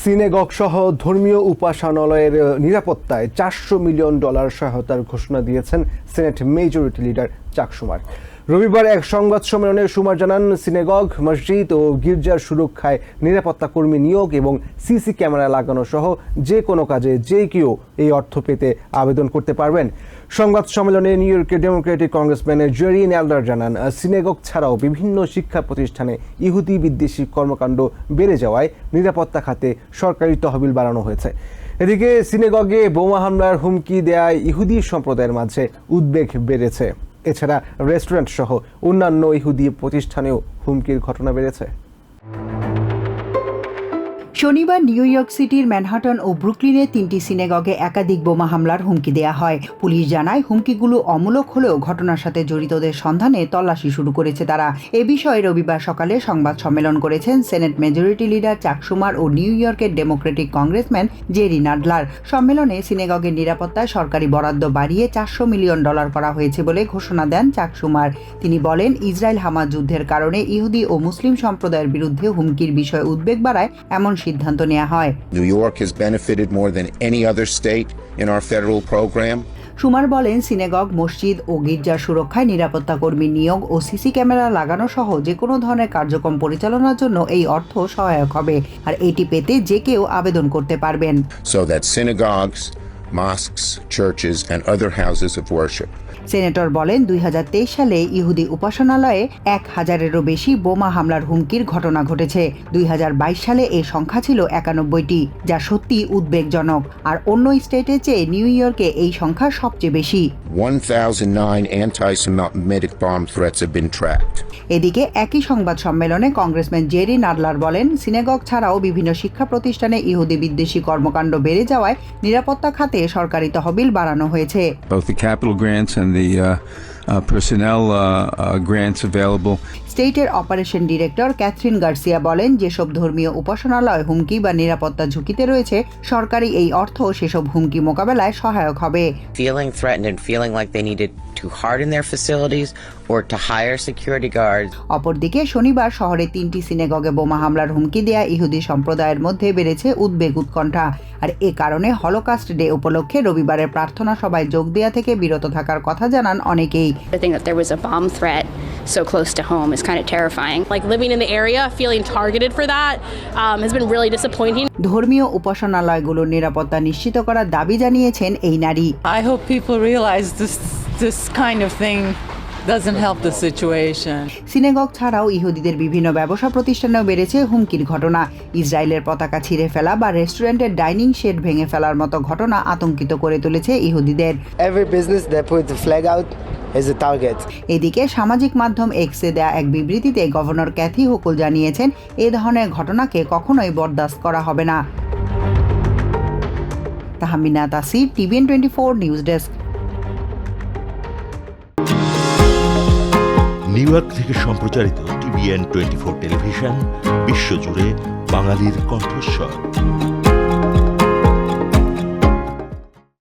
Synagogue সহ ধর্মীয় উপাসনালয়ের নিরাপত্তায় চারশো মিলিয়ন ডলার সহায়তার ঘোষণা দিয়েছেন সিনেট মেজরিটি লিডার চাক সুমার রবিবার এক সংবাদ সম্মেলনে সুমার জানান, সিনেগগ, মসজিদ ও গির্জার সুরক্ষায় নিরাপত্তা কর্মী নিয়োগ এবং সিসি ক্যামেরা লাগানো সহ যে কোনো কাজে যে কেউ এই অর্থ পেতে আবেদন করতে পারবেন। সংবাদ সম্মেলনে নিউ ইয়র্কের ডেমোক্রেটিক কংগ্রেসম্যান জেরি ন্যালডার জানান, সিনেগগ ছাড়াও বিভিন্ন শিক্ষা প্রতিষ্ঠানে ইহুদি বিদ্বেষী কর্মকাণ্ড বেড়ে যাওয়ায় নিরাপত্তা খাতে সরকারি তহবিল বাড়ানো হয়েছে। এদিকে, সিনেগগে বোমা হামলার হুমকি দেয়ায় ইহুদি সম্প্রদায়ের মাঝে উদ্বেগ বেড়েছে। এছাড়া রেস্টুরেন্ট সহ অন্যান্য ইহুদি প্রতিষ্ঠানেও হুমকির ঘটনা বেড়েছে। শনিবার নিউ ইয়র্ক সিটির ম্যানহাটন ও ব্রুকলিনে তিনটি সিনেগগে একাধিক বোমা হামলার হুমকি দেয়া হয়। পুলিশ জানায়, হুমকিগুলো অমূলক হলেও ঘটনার সাথে জড়িতদের সন্ধানে তল্লাশি শুরু করেছে তারা। এ বিষয়ে রবিবার সকালে সংবাদ সম্মেলন করেছেন senate majority leader Chuck Schumer ও নিউ ইয়র্কের ডেমোক্রেটিক কংগ্রেসম্যান জেরি নাডলার। সম্মেলনে সিনেগগের নিরাপত্তায় সরকারি বরাদ্দ বাড়িয়ে চারশো মিলিয়ন ডলার করা হয়েছে বলে ঘোষণা দেন চাকসুমার তিনি বলেন, ইসরায়েল হামাজ যুদ্ধের কারণে ইহুদি ও মুসলিম সম্প্রদায়ের বিরুদ্ধে হুমকির বিষয়ে উদ্বেগ বাড়ায়, এমন সিদ্ধান্ত নেওয়া হয়। New York has benefited more than any other state in our federal program Schumer বলেন সিনেগগ মসজিদ ও গির্জার সুরক্ষায় নিরাপত্তা কর্মী নিয়োগ ও সিসি ক্যামেরা লাগানো সহ যে কোনো ধরনের কার্যক্রম পরিচালনার জন্য এই অর্থ সহায়ক হবে। আর এটি পেতে যে কেউ আবেদন করতে পারবেন। So that synagogues, mosques, churches, and other houses of worship. Senator বলেন দুই হাজার তেইশ সালে ইহুদি উপাসনালয়ে এক হাজারেরও বেশি বোমা হামলার হুমকির ঘটনা ঘটেছে। দুই হাজার বাইশ সালে এই সংখ্যা ছিল একানব্বইটি যা সত্যি উদ্বেগজনক। আর অন্য স্টেটের চেয়ে নিউ ইয়র্কে এই সংখ্যা সবচেয়ে বেশি। 1,009 anti Semitic bomb threats have been এদিকে একই সংবাদ সম্মেলনে কংগ্রেসম্যান জেরি নাডলার বলেন সিনেগগ ছাড়াও বিভিন্ন শিক্ষা প্রতিষ্ঠানে ইহুদি বিদ্বেষী কর্মকাণ্ড বেড়ে যাওয়ায় নিরাপত্তা খাতে সরকারি তহবিল বাড়ানো হয়েছে both the capital grants and the personnel grants available. স্টেটের অপারেশন ডিরেক্টর ক্যাথরিন গার্সিয়া বলেন যেসব ধর্মীয় উপাসনালয় হুমকি বা নিরাপত্তা ঝুঁকিতে রয়েছে সরকারি এই অর্থ সেসব হুমকি মোকাবেলায় সহায়ক হবে to harden their facilities or to hire security guards. অপরদিকে শনিবার শহরে তিনটি সিনেগগে বোমা হামলার হুমকি দেয়া ইহুদি সম্প্রদায়ের মধ্যে বেড়েছে উদ্বেগ উৎকণ্ঠা আর এ কারণে হলোকাস্ট ডে উপলক্ষে রবিবারের প্রার্থনা সভায় যোগ দেয়া থেকে বিরত থাকার কথা জানান অনেকেই So close to home is kind of terrifying. like living in the area, feeling targeted for that um, has been really disappointing. ধর্মীয় উপাসনালয়গুলোর নিরাপত্তা নিশ্চিত করার দাবি জানিয়েছেন এই নারী I hope people realize this this kind of thing doesn't help the situation. Synagogue ছাড়াও ইহুদিদের বিভিন্ন ব্যবসা প্রতিষ্ঠানেও বেড়েছে হুমকির ঘটনা ইসরায়েলের পতাকা ছিঁড়ে ফেলা বা রেস্টুরেন্টের ডাইনিং শেড ভেঙে ফেলার মতো ঘটনা আতঙ্কিত করে তুলেছে ইহুদিদের every business that put the flag out is a target. এদিকে সামাজিক মাধ্যম এক্সে দেয়া এক বিবৃতিতে গভর্নর ক্যাথি হুকুল জানিয়েছেন এ ধরনের ঘটনাকে কখনোই বরদাস্ত করা হবে না। Tahmina Tasir TVN twenty four news desk. New York থেকে সম্প্রচারিত টিভিএন টোয়েন্টি ফোর টেলিভিশন বিশ্বজুড়ে বাঙালির কণ্ঠস্বর।